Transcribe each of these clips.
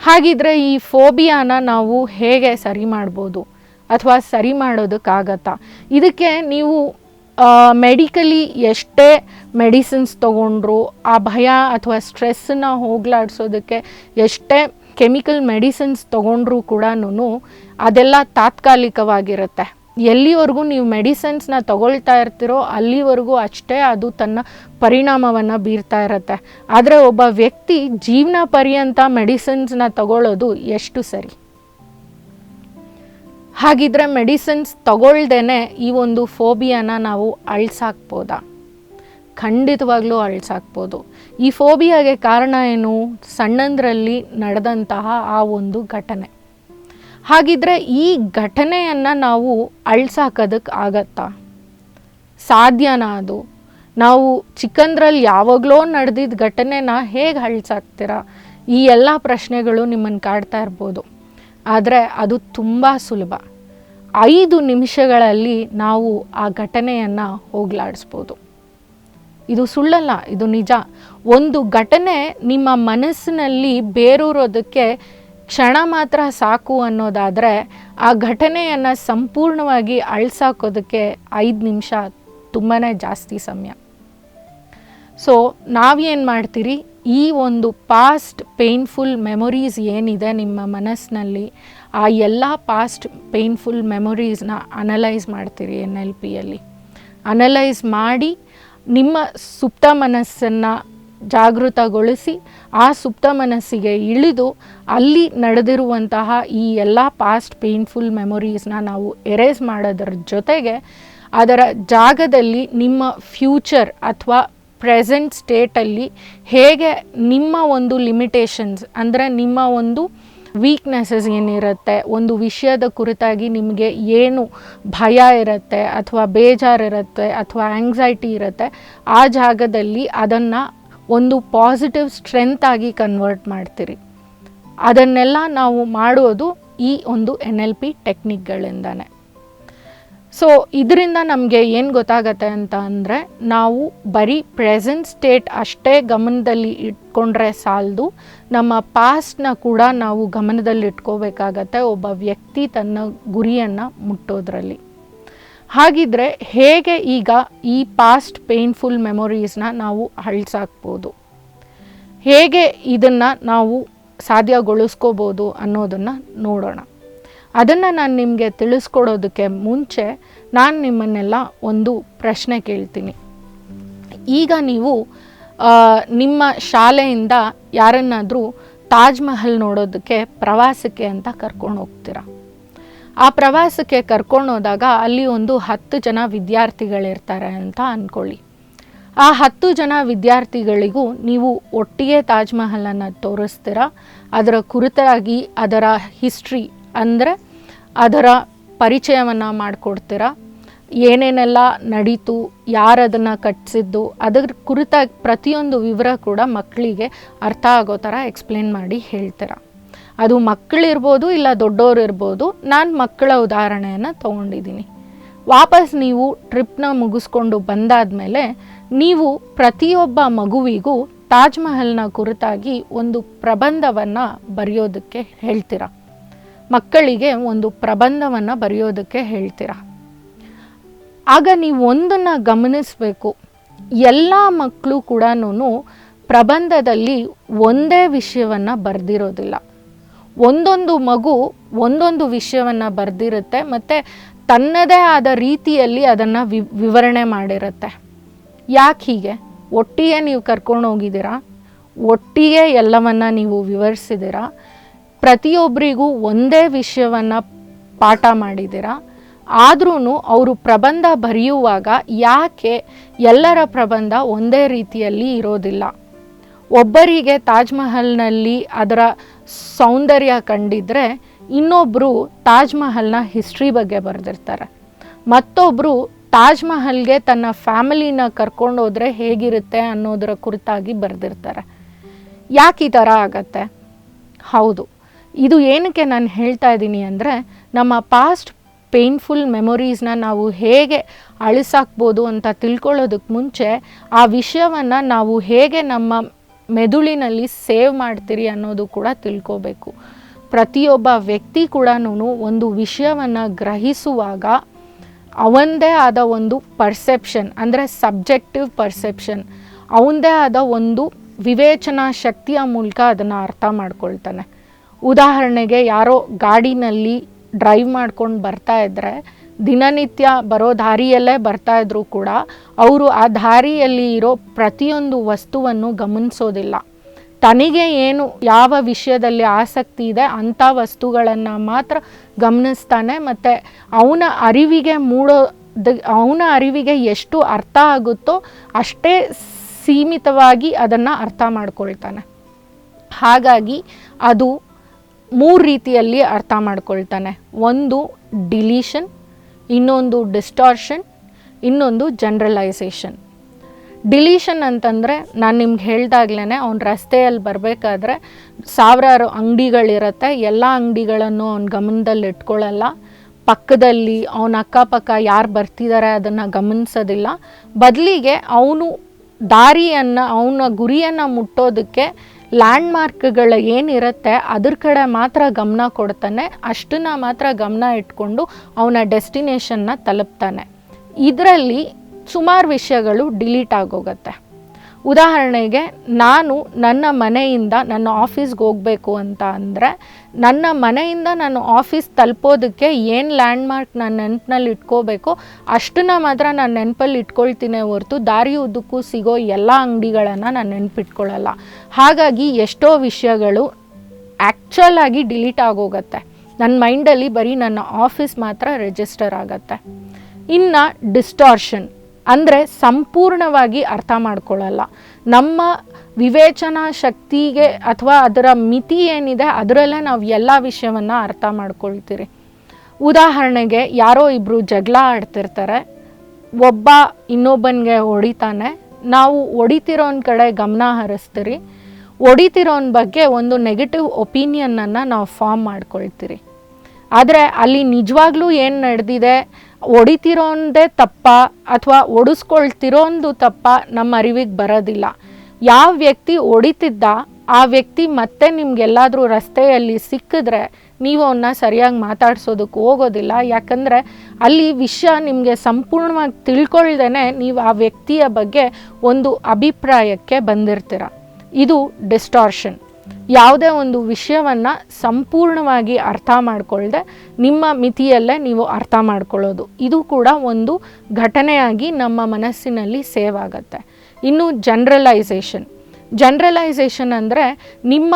ಹಾಗಿದ್ರೆ ಈ ಫೋಬಿಯಾನ ನಾವು ಹೇಗೆ ಸರಿ ಮಾಡ್ಬೋದು ಅಥವಾ ಸರಿ ಮಾಡೋದಕ್ಕಾಗತ್ತಾ? ಇದಕ್ಕೆ ನೀವು ಮೆಡಿಕಲಿ ಎಷ್ಟೇ ಮೆಡಿಸಿನ್ಸ್ ತೊಗೊಂಡ್ರು, ಆ ಭಯ ಅಥವಾ ಸ್ಟ್ರೆಸ್ಸನ್ನ ಹೋಗ್ಲಾಡ್ಸೋದಕ್ಕೆ ಎಷ್ಟೇ ಕೆಮಿಕಲ್ ಮೆಡಿಸಿನ್ಸ್ ತೊಗೊಂಡ್ರೂ ಕೂಡ ಅದೆಲ್ಲ ತಾತ್ಕಾಲಿಕವಾಗಿರುತ್ತೆ. ಎಲ್ಲಿವರೆಗೂ ನೀವು ಮೆಡಿಸನ್ಸ್ನ ತಗೊಳ್ತಾ ಇರ್ತೀರೋ ಅಲ್ಲಿವರೆಗೂ ಅಷ್ಟೇ ಅದು ತನ್ನ ಪರಿಣಾಮವನ್ನು ಬೀರ್ತಾ ಇರುತ್ತೆ. ಆದರೆ ಒಬ್ಬ ವ್ಯಕ್ತಿ ಜೀವನ ಪರ್ಯಂತ ಮೆಡಿಸಿನ್ಸ್ನ ತಗೊಳ್ಳೋದು ಎಷ್ಟು ಸರಿ? ಹಾಗಿದ್ರೆ ಮೆಡಿಸಿನ್ಸ್ ತಗೊಳ್ದೇನೆ ಈ ಒಂದು ಫೋಬಿಯಾನ ನಾವು ಅಳ್ಸಾಕ್ಬೋದಾ? ಖಂಡಿತವಾಗ್ಲೂ ಅಳ್ಸಾಕ್ಬೋದು. ಈ ಫೋಬಿಯಾಗೆ ಕಾರಣ ಏನು? ಸಣ್ಣಂದ್ರಲ್ಲಿ ನಡೆದಂತಹ ಆ ಒಂದು ಘಟನೆ. ಹಾಗಿದ್ರೆ ಈ ಘಟನೆಯನ್ನು ನಾವು ಅಳ್ಸಾಕೋದಕ್ಕೆ ಆಗತ್ತಾ? ಸಾಧ್ಯನಾ ಅದು? ನಾವು ಚಿಕ್ಕಂದ್ರಲ್ಲಿ ಯಾವಾಗಲೋ ನಡೆದಿದ್ದ ಘಟನೆನ ಹೇಗೆ ಅಳ್ಸಾಕ್ತೀರಾ? ಈ ಎಲ್ಲ ಪ್ರಶ್ನೆಗಳು ನಿಮ್ಮನ್ನು ಕಾಡ್ತಾ ಇರ್ಬೋದು. ಆದರೆ ಅದು ತುಂಬ ಸುಲಭ. ಐದು ನಿಮಿಷಗಳಲ್ಲಿ ನಾವು ಆ ಘಟನೆಯನ್ನು ಹೋಗ್ಲಾಡಿಸ್ಬೋದು. ಇದು ಸುಳ್ಳಲ್ಲ, ಇದು ನಿಜ. ಒಂದು ಘಟನೆ ನಿಮ್ಮ ಮನಸ್ಸಿನಲ್ಲಿ ಬೇರೂರೋದಕ್ಕೆ ಕ್ಷಣ ಮಾತ್ರ ಸಾಕು ಅನ್ನೋದಾದರೆ ಆ ಘಟನೆಯನ್ನು ಸಂಪೂರ್ಣವಾಗಿ ಅಳ್ಸಾಕೋದಕ್ಕೆ ಐದು ನಿಮಿಷ ತುಂಬಾ ಜಾಸ್ತಿ ಸಮಯ. ಸೊ ನಾವೇನು ಮಾಡ್ತೀರಿ? ಈ ಒಂದು ಪಾಸ್ಟ್ ಪೇನ್ಫುಲ್ ಮೆಮೊರೀಸ್ ಏನಿದೆ ನಿಮ್ಮ ಮನಸ್ಸಿನಲ್ಲಿ, ಆ ಎಲ್ಲ ಪಾಸ್ಟ್ ಪೇನ್ಫುಲ್ ಮೆಮೊರೀಸ್ನ ಅನಲೈಸ್ ಮಾಡ್ತೀರಿ ಎನ್ ಎಲ್ ಪಿಯಲ್ಲಿ? ಅನಲೈಸ್ ಮಾಡಿ ನಿಮ್ಮ ಸುಪ್ತ ಮನಸ್ಸನ್ನು ಜಾಗೃತಗೊಳಿಸಿ ಆ ಸುಪ್ತ ಮನಸ್ಸಿಗೆ ಇಳಿದು ಅಲ್ಲಿ ನಡೆದಿರುವಂತಹ ಈ ಎಲ್ಲ ಪಾಸ್ಟ್ ಪೇನ್ಫುಲ್ ಮೆಮೊರೀಸ್ನ ನಾವು ಎರೇಸ್ ಮಾಡೋದ್ರ ಜೊತೆಗೆ ಅದರ ಜಾಗದಲ್ಲಿ ನಿಮ್ಮ ಫ್ಯೂಚರ್ ಅಥವಾ ಪ್ರೆಸೆಂಟ್ ಸ್ಟೇಟಲ್ಲಿ ಹೇಗೆ ನಿಮ್ಮ ಒಂದು ಲಿಮಿಟೇಷನ್ಸ್ ಅಂದರೆ ನಿಮ್ಮ ಒಂದು ವೀಕ್ನೆಸಸ್ ಏನಿರುತ್ತೆ, ಒಂದು ವಿಷಯದ ಕುರಿತಾಗಿ ನಿಮಗೆ ಏನು ಭಯ ಇರುತ್ತೆ ಅಥವಾ ಬೇಜಾರಿರುತ್ತೆ ಅಥವಾ ಆ್ಯಂಗ್ಸೈಟಿ ಇರುತ್ತೆ, ಆ ಜಾಗದಲ್ಲಿ ಅದನ್ನು ಒಂದು ಪಾಸಿಟಿವ್ ಸ್ಟ್ರೆಂತ್ ಆಗಿ ಕನ್ವರ್ಟ್ ಮಾಡ್ತೀರಿ. ಅದನ್ನೆಲ್ಲ ನಾವು ಮಾಡೋದು ಈ ಒಂದು ಎನ್ ಎಲ್ ಪಿ ಟೆಕ್ನಿಕ್ಗಳಿಂದಾನೆ ಸೊ ಇದರಿಂದ ನಮಗೆ ಏನು ಗೊತ್ತಾಗತ್ತೆ ಅಂತ ಅಂದರೆ, ನಾವು ಬರೀ ಪ್ರೆಸೆಂಟ್ ಸ್ಟೇಟ್ ಅಷ್ಟೇ ಗಮನದಲ್ಲಿ ಇಟ್ಕೊಂಡ್ರೆ ಸಾಲದು, ನಮ್ಮ ಪಾಸ್ಟ್ನ ಕೂಡ ನಾವು ಗಮನದಲ್ಲಿ ಇಟ್ಕೋಬೇಕಾಗತ್ತೆ ಒಬ್ಬ ವ್ಯಕ್ತಿ ತನ್ನ ಗುರಿಯನ್ನು ಮುಟ್ಟೋದ್ರಲ್ಲಿ. ಹಾಗಿದ್ರೆ ಹೇಗೆ ಈಗ ಈ ಪಾಸ್ಟ್ ಪೇನ್ಫುಲ್ ಮೆಮೊರೀಸ್ನ ನಾವು ಅಳ್ಸಾಕ್ಬೋದು? ಹೇಗೆ ಇದನ್ನು ನಾವು ಸಾಧ್ಯಗೊಳಿಸ್ಕೋಬೋದು ಅನ್ನೋದನ್ನು ನೋಡೋಣ. ಅದನ್ನು ನಾನು ನಿಮಗೆ ತಿಳಿಸ್ಕೊಡೋದಕ್ಕೆ ಮುಂಚೆ ನಾನು ನಿಮ್ಮನ್ನೆಲ್ಲ ಒಂದು ಪ್ರಶ್ನೆ ಕೇಳ್ತೀನಿ. ಈಗ ನೀವು ನಿಮ್ಮ ಶಾಲೆಯಿಂದ ಯಾರನ್ನಾದರೂ ತಾಜ್ ಮಹಲ್ ನೋಡೋದಕ್ಕೆ ಪ್ರವಾಸಕ್ಕೆ ಅಂತ ಕರ್ಕೊಂಡು ಹೋಗ್ತೀರಾ? ಆ ಪ್ರವಾಸಕ್ಕೆ ಕರ್ಕೊಂಡು ಹೋದಾಗ ಅಲ್ಲಿ ಒಂದು ಹತ್ತು ಜನ ವಿದ್ಯಾರ್ಥಿಗಳಿರ್ತಾರೆ ಅಂತ ಅಂದ್ಕೊಳ್ಳಿ ಆ ಹತ್ತು ಜನ ವಿದ್ಯಾರ್ಥಿಗಳಿಗೂ ನೀವು ಒಟ್ಟಿಗೆ ತಾಜ್ ಮಹಲನ್ನು ತೋರಿಸ್ತೀರಾ? ಅದರ ಕುರಿತಾಗಿ ಅದರ ಹಿಸ್ಟ್ರಿ ಅಂದರೆ ಅದರ ಪರಿಚಯವನ್ನು ಮಾಡಿಕೊಡ್ತೀರಾ? ಏನೇನೆಲ್ಲ ನಡೀತು? ಯಾರು ಅದನ್ನು ಕಟ್ಟಿಸಿದ್ದು ಅದರ ಕುರಿತಾಗಿ ಪ್ರತಿಯೊಂದು ವಿವರ ಕೂಡ ಮಕ್ಕಳಿಗೆ ಅರ್ಥ ಆಗೋ ಥರ ಎಕ್ಸ್ಪ್ಲೇನ್ ಮಾಡಿ ಹೇಳ್ತೀರಾ? ಅದು ಮಕ್ಕಳಿರ್ಬೋದು ಇಲ್ಲ ದೊಡ್ಡವರು ಇರ್ಬೋದು ನಾನು ಮಕ್ಕಳ ಉದಾಹರಣೆಯನ್ನು ತೊಗೊಂಡಿದ್ದೀನಿ ವಾಪಸ್ ನೀವು ಟ್ರಿಪ್ನ ಮುಗಿಸ್ಕೊಂಡು ಬಂದಾದ ಮೇಲೆ ನೀವು ಪ್ರತಿಯೊಬ್ಬ ಮಗುವಿಗೂ ತಾಜ್ ಮಹಲ್ನ ಕುರಿತಾಗಿ ಒಂದು ಪ್ರಬಂಧವನ್ನು ಬರೆಯೋದಕ್ಕೆ ಹೇಳ್ತೀರಾ? ಮಕ್ಕಳಿಗೆ ಒಂದು ಪ್ರಬಂಧವನ್ನು ಬರೆಯೋದಕ್ಕೆ ಹೇಳ್ತೀರಾ? ಆಗ ನೀವು ಒಂದನ್ನು ಗಮನಿಸಬೇಕು. ಎಲ್ಲ ಮಕ್ಕಳು ಕೂಡ ಪ್ರಬಂಧದಲ್ಲಿ ಒಂದೇ ವಿಷಯವನ್ನು ಬರೆದಿರೋದಿಲ್ಲ. ಒಂದೊಂದು ಮಗು ಒಂದೊಂದು ವಿಷಯವನ್ನು ಬರೆದಿರುತ್ತೆ, ಮತ್ತು ತನ್ನದೇ ಆದ ರೀತಿಯಲ್ಲಿ ಅದನ್ನು ವಿ, ವಿವರಣೆ ಮಾಡಿರುತ್ತೆ. ಯಾಕೆ ಹೀಗೆ? ಒಟ್ಟಿಗೆ ನೀವು ಕರ್ಕೊಂಡು ಹೋಗಿದ್ದೀರಾ? ಒಟ್ಟಿಗೆ ಎಲ್ಲವನ್ನ ನೀವು ವಿವರಿಸಿದ್ದೀರಾ? ಪ್ರತಿಯೊಬ್ಬರಿಗೂ ಒಂದೇ ವಿಷಯವನ್ನು ಪಾಠ ಮಾಡಿದ್ದೀರಾ? ಆದ್ರೂ ಅವರು ಪ್ರಬಂಧ ಬರೆಯುವಾಗ ಯಾಕೆ ಎಲ್ಲರ ಪ್ರಬಂಧ ಒಂದೇ ರೀತಿಯಲ್ಲಿ ಇರೋದಿಲ್ಲ? ಒಬ್ಬರಿಗೆ ತಾಜ್ಮಹಲ್ನಲ್ಲಿ ಅದರ ಸೌಂದರ್ಯ ಕಂಡಿದ್ರೆ ಇನ್ನೊಬ್ಬರು ತಾಜ್ ಮಹಲ್ನ ಹಿಸ್ಟ್ರಿ ಬಗ್ಗೆ ಬರೆದಿರ್ತಾರೆ. ಮತ್ತೊಬ್ಬರು ತಾಜ್ ಮಹಲ್ಗೆ ತನ್ನ ಫ್ಯಾಮಿಲಿನ ಕರ್ಕೊಂಡೋದ್ರೆ ಹೇಗಿರುತ್ತೆ ಅನ್ನೋದರ ಕುರಿತಾಗಿ ಬರೆದಿರ್ತಾರೆ. ಯಾಕೆ ಈ ಥರ ಆಗತ್ತೆ? ಹೌದು. ಇದು ಏನಕ್ಕೆ ನಾನು ಹೇಳ್ತಾ ಇದ್ದೀನಿ ಅಂದರೆ ನಮ್ಮ ಪಾಸ್ಟ್ ಪೇನ್ಫುಲ್ ಮೆಮೊರೀಸ್ನ ನಾವು ಹೇಗೆ ಅಳಿಸಾಕ್ಬೋದು ಅಂತ ತಿಳ್ಕೊಳ್ಳೋದಕ್ಕೆ ಮುಂಚೆ ಆ ವಿಷಯವನ್ನು ನಾವು ಹೇಗೆ ನಮ್ಮ ಮೆದುಳಿನಲ್ಲಿ ಸೇವ್ ಮಾಡ್ತೀರಿ ಅನ್ನೋದು ಕೂಡ ತಿಳ್ಕೋಬೇಕು. ಪ್ರತಿಯೊಬ್ಬ ವ್ಯಕ್ತಿ ಕೂಡ ಒಂದು ವಿಷಯವನ್ನು ಗ್ರಹಿಸುವಾಗ ಅವಂದೇ ಆದ ಒಂದು ಪರ್ಸೆಪ್ಷನ್, ಅಂದರೆ ಸಬ್ಜೆಕ್ಟಿವ್ ಪರ್ಸೆಪ್ಷನ್ ಅವಂದೇ ಆದ ಒಂದು ವಿವೇಚನಾ ಶಕ್ತಿಯ ಮೂಲಕ ಅದನ್ನು ಅರ್ಥ ಮಾಡ್ಕೊಳ್ತಾನೆ. ಉದಾಹರಣೆಗೆ ಯಾರೋ ಗಾಡಿನಲ್ಲಿ ಡ್ರೈವ್ ಮಾಡ್ಕೊಂಡು ಬರ್ತಾ ಇದ್ದರೆ ದಿನನಿತ್ಯ ಬರೋ ದಾರಿಯಲ್ಲೇ ಬರ್ತಾ ಇದ್ರೂ ಕೂಡ ಅವರು ಆ ದಾರಿಯಲ್ಲಿ ಇರೋ ಪ್ರತಿಯೊಂದು ವಸ್ತುವನ್ನು ಗಮನಿಸೋದಿಲ್ಲ. ತನಗೆ ಏನು, ಯಾವ ವಿಷಯದಲ್ಲಿ ಆಸಕ್ತಿ ಇದೆ ಅಂಥ ವಸ್ತುಗಳನ್ನು ಮಾತ್ರ ಗಮನಿಸ್ತಾನೆ ಮತ್ತು ಅವನ ಅರಿವಿಗೆ ಮೂಡೋ ಅವನ ಅರಿವಿಗೆ ಎಷ್ಟು ಅರ್ಥ ಆಗುತ್ತೋ ಅಷ್ಟೇ ಸೀಮಿತವಾಗಿ ಅದನ್ನು ಅರ್ಥ ಮಾಡ್ಕೊಳ್ತಾನೆ. ಹಾಗಾಗಿ ಅದು ಮೂರು ರೀತಿಯಲ್ಲಿ ಅರ್ಥ ಮಾಡ್ಕೊಳ್ತಾನೆ. ಒಂದು ಡಿಲೀಷನ್ ಇನ್ನೊಂದು ಡಿಸ್ಟಾರ್ಷನ್ ಇನ್ನೊಂದು ಜನ್ರಲೈಸೇಷನ್ ಡಿಲೀಷನ್ ಅಂತಂದರೆ ನಾನು ನಿಮ್ಗೆ ಹೇಳ್ದಾಗ್ಲೇ ಅವ್ನು ರಸ್ತೆಯಲ್ಲಿ ಬರಬೇಕಾದ್ರೆ ಸಾವಿರಾರು ಅಂಗಡಿಗಳಿರುತ್ತೆ, ಎಲ್ಲ ಅಂಗಡಿಗಳನ್ನು ಅವ್ನ ಗಮನದಲ್ಲಿ ಇಟ್ಕೊಳ್ಳಲ್ಲ ಪಕ್ಕದಲ್ಲಿ ಅವನ ಅಕ್ಕಪಕ್ಕ ಯಾರು ಬರ್ತಿದ್ದಾರೆ ಅದನ್ನು ಗಮನಿಸೋದಿಲ್ಲ. ಬದಲಿಗೆ ಅವನು ದಾರಿಯನ್ನು, ಅವನ ಗುರಿಯನ್ನು ಮುಟ್ಟೋದಕ್ಕೆ ಲ್ಯಾಂಡ್ ಮಾರ್ಕ್ಗಳು ಏನಿರುತ್ತೆ ಅದ್ರ ಕಡೆ ಮಾತ್ರ ಗಮನ ಕೊಡ್ತಾನೆ. ಅಷ್ಟನ್ನು ಮಾತ್ರ ಗಮನ ಇಟ್ಕೊಂಡು ಅವನ ಡೆಸ್ಟಿನೇಷನ್ನ ತಲುಪ್ತಾನೆ. ಇದರಲ್ಲಿ ಸುಮಾರು ವಿಷಯಗಳು ಡಿಲೀಟ್ ಆಗೋಗುತ್ತೆ. ಉದಾಹರಣೆಗೆ, ನಾನು ನನ್ನ ಮನೆಯಿಂದ ನನ್ನ ಆಫೀಸ್ಗೆ ಹೋಗಬೇಕು ಅಂತ ಅಂದರೆ, ನನ್ನ ಮನೆಯಿಂದ ನಾನು ಆಫೀಸ್ ತಲುಪೋದಕ್ಕೆ ಏನು ಲ್ಯಾಂಡ್ ಮಾರ್ಕ್ ನಾನು ನೆನಪಿನಲ್ಲಿ ಇಟ್ಕೋಬೇಕು, ಅಷ್ಟನ್ನ ಮಾತ್ರ ನಾನು ನೆನಪಲ್ಲಿ ಇಟ್ಕೊಳ್ತೀನಿ ಹೊರತು ದಾರಿ ಉದ್ದಕ್ಕೂ ಸಿಗೋ ಎಲ್ಲ ಅಂಗಡಿಗಳನ್ನು ನಾನು ನೆನಪಿಟ್ಕೊಳ್ಳಲ್ಲ ಹಾಗಾಗಿ ಎಷ್ಟೋ ವಿಷಯಗಳು ಆ್ಯಕ್ಚುಲ್ ಆಗಿ ಡಿಲೀಟ್ ಆಗೋಗುತ್ತೆ. ನನ್ನ ಮೈಂಡಲ್ಲಿ ಬರೀ ನನ್ನ ಆಫೀಸ್ ಮಾತ್ರ ರಿಜಿಸ್ಟರ್ ಆಗುತ್ತೆ. ಇನ್ನು ಡಿಸ್ಟಾರ್ಷನ್ ಅಂದರೆ ಸಂಪೂರ್ಣವಾಗಿ ಅರ್ಥ ಮಾಡ್ಕೊಳ್ಳಲ್ಲ. ನಮ್ಮ ವಿವೇಚನಾ ಶಕ್ತಿಗೆ ಅಥವಾ ಅದರ ಮಿತಿ ಏನಿದೆ ಅದರಲ್ಲೇ ನಾವು ಎಲ್ಲ ವಿಷಯವನ್ನು ಅರ್ಥ ಮಾಡ್ಕೊಳ್ತೀರಿ. ಉದಾಹರಣೆಗೆ ಯಾರೋ ಇಬ್ಬರು ಜಗಳ ಆಡ್ತಿರ್ತಾರೆ. ಒಬ್ಬ ಇನ್ನೊಬ್ಬನಿಗೆ ಹೊಡಿತಾನೆ. ನಾವು ಹೊಡಿತಿರೋನ್ ಕಡೆ ಗಮನ ಹರಿಸ್ತೀರಿ. ಹೊಡಿತಿರೋನ್ ಬಗ್ಗೆ ಒಂದು ನೆಗೆಟಿವ್ ಒಪಿನಿಯನ್ನನ್ನು ನಾವು ಫಾರ್ಮ್ ಮಾಡ್ಕೊಳ್ತೀರಿ. ಆದರೆ ಅಲ್ಲಿ ನಿಜವಾಗ್ಲೂ ಏನು ನಡೆದಿದೆ? ಹೊಡಿತಿರೋಂದೇ ತಪ್ಪ ಅಥವಾ ಒಡಿಸ್ಕೊಳ್ತಿರೋಂದು ತಪ್ಪ ನಮ್ಮ ಅರಿವಿಗೆ ಬರೋದಿಲ್ಲ. ಯಾವ ವ್ಯಕ್ತಿ ಒಡಿತಿದ್ದ, ಆ ವ್ಯಕ್ತಿ ಮತ್ತೆ ನಿಮ್ಗೆಲ್ಲಾದರೂ ರಸ್ತೆಯಲ್ಲಿ ಸಿಕ್ಕಿದ್ರೆ ನೀವು ಅವನ್ನ ಸರಿಯಾಗಿ ಮಾತಾಡ್ಸೋದಕ್ಕೆ ಹೋಗೋದಿಲ್ಲ. ಯಾಕಂದರೆ ಅಲ್ಲಿ ವಿಷಯ ನಿಮಗೆ ಸಂಪೂರ್ಣವಾಗಿ ತಿಳ್ಕೊಳ್ದೇ ನೀವು ಆ ವ್ಯಕ್ತಿಯ ಬಗ್ಗೆ ಒಂದು ಅಭಿಪ್ರಾಯಕ್ಕೆ ಬಂದಿರ್ತೀರ. ಇದು ಡಿಸ್ಟಾರ್ಷನ್. ಯಾವುದೇ ಒಂದು ವಿಷಯವನ್ನು ಸಂಪೂರ್ಣವಾಗಿ ಅರ್ಥ ಮಾಡಿಕೊಳ್ಳದೆ ನಿಮ್ಮ ಮಿತಿಯಲ್ಲೇ ನೀವು ಅರ್ಥ ಮಾಡ್ಕೊಳ್ಳೋದು. ಇದು ಕೂಡ ಒಂದು ಘಟನೆಯಾಗಿ ನಮ್ಮ ಮನಸ್ಸಿನಲ್ಲಿ ಸೇವ್ ಆಗುತ್ತೆ. ಇನ್ನು ಜನ್ರಲೈಸೇಷನ್ ಜನ್ರಲೈಸೇಷನ್ ಅಂದರೆ ನಿಮ್ಮ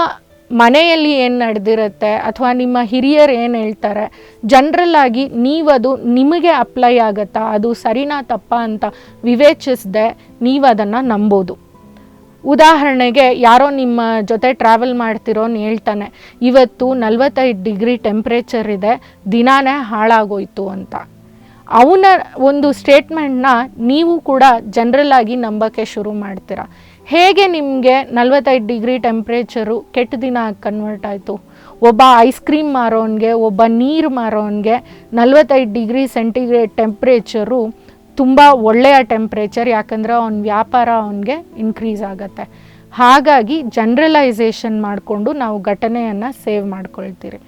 ಮನೆಯಲ್ಲಿ ಏನು ನಡೆದಿರುತ್ತೆ ಅಥವಾ ನಿಮ್ಮ ಹಿರಿಯರು ಏನು ಹೇಳ್ತಾರೆ ಜನ್ರಲ್ ಆಗಿ ನೀವದು ನಿಮಗೆ ಅಪ್ಲೈ ಆಗುತ್ತಾ, ಅದು ಸರಿನಾ ತಪ್ಪ ಅಂತ ವಿವೇಚಿಸದೆ ನೀವು ಅದನ್ನು ನಂಬೋದು. ಉದಾಹರಣೆಗೆ ಯಾರೋ ನಿಮ್ಮ ಜೊತೆ ಟ್ರಾವೆಲ್ ಮಾಡ್ತಿರೋನು ಹೇಳ್ತಾನೆ, ಇವತ್ತು ನಲ್ವತ್ತೈದು ಡಿಗ್ರಿ ಟೆಂಪ್ರೇಚರ್ ಇದೆ, ದಿನಾನೇ ಹಾಳಾಗೋಯ್ತು ಅಂತ. ಅವನ ಒಂದು ಸ್ಟೇಟ್ಮೆಂಟ್ನ ನೀವು ಕೂಡ ಜನರಲ್ ಆಗಿ ನಂಬೋಕ್ಕೆ ಶುರು ಮಾಡ್ತೀರಾ. ಹೇಗೆ ನಿಮಗೆ ನಲ್ವತ್ತೈದು ಡಿಗ್ರಿ ಟೆಂಪ್ರೇಚರು ಕೆಟ್ಟ ದಿನ ಕನ್ವರ್ಟ್ ಆಯಿತು? ಒಬ್ಬ ಐಸ್ ಕ್ರೀಮ್ ಮಾರೋನ್ಗೆ, ಒಬ್ಬ ನೀರು ಮಾರೋನ್ಗೆ ನಲ್ವತ್ತೈದು ಡಿಗ್ರಿ ಸೆಂಟಿಗ್ರೇಡ್ ಟೆಂಪ್ರೇಚರು ತುಂಬ ಒಳ್ಳೆಯ ಟೆಂಪ್ರೇಚರ್ ಯಾಕಂದರೆ ಅವನ ವ್ಯಾಪಾರ ಅವನಿಗೆ ಇನ್ಕ್ರೀಸ್ ಆಗುತ್ತೆ. ಹಾಗಾಗಿ ಜನ್ರಲೈಸೇಷನ್ ಮಾಡಿಕೊಂಡು ನಾವು ಘಟನೆಯನ್ನು ಸೇವ್ ಮಾಡ್ಕೊಳ್ತೀರಿ.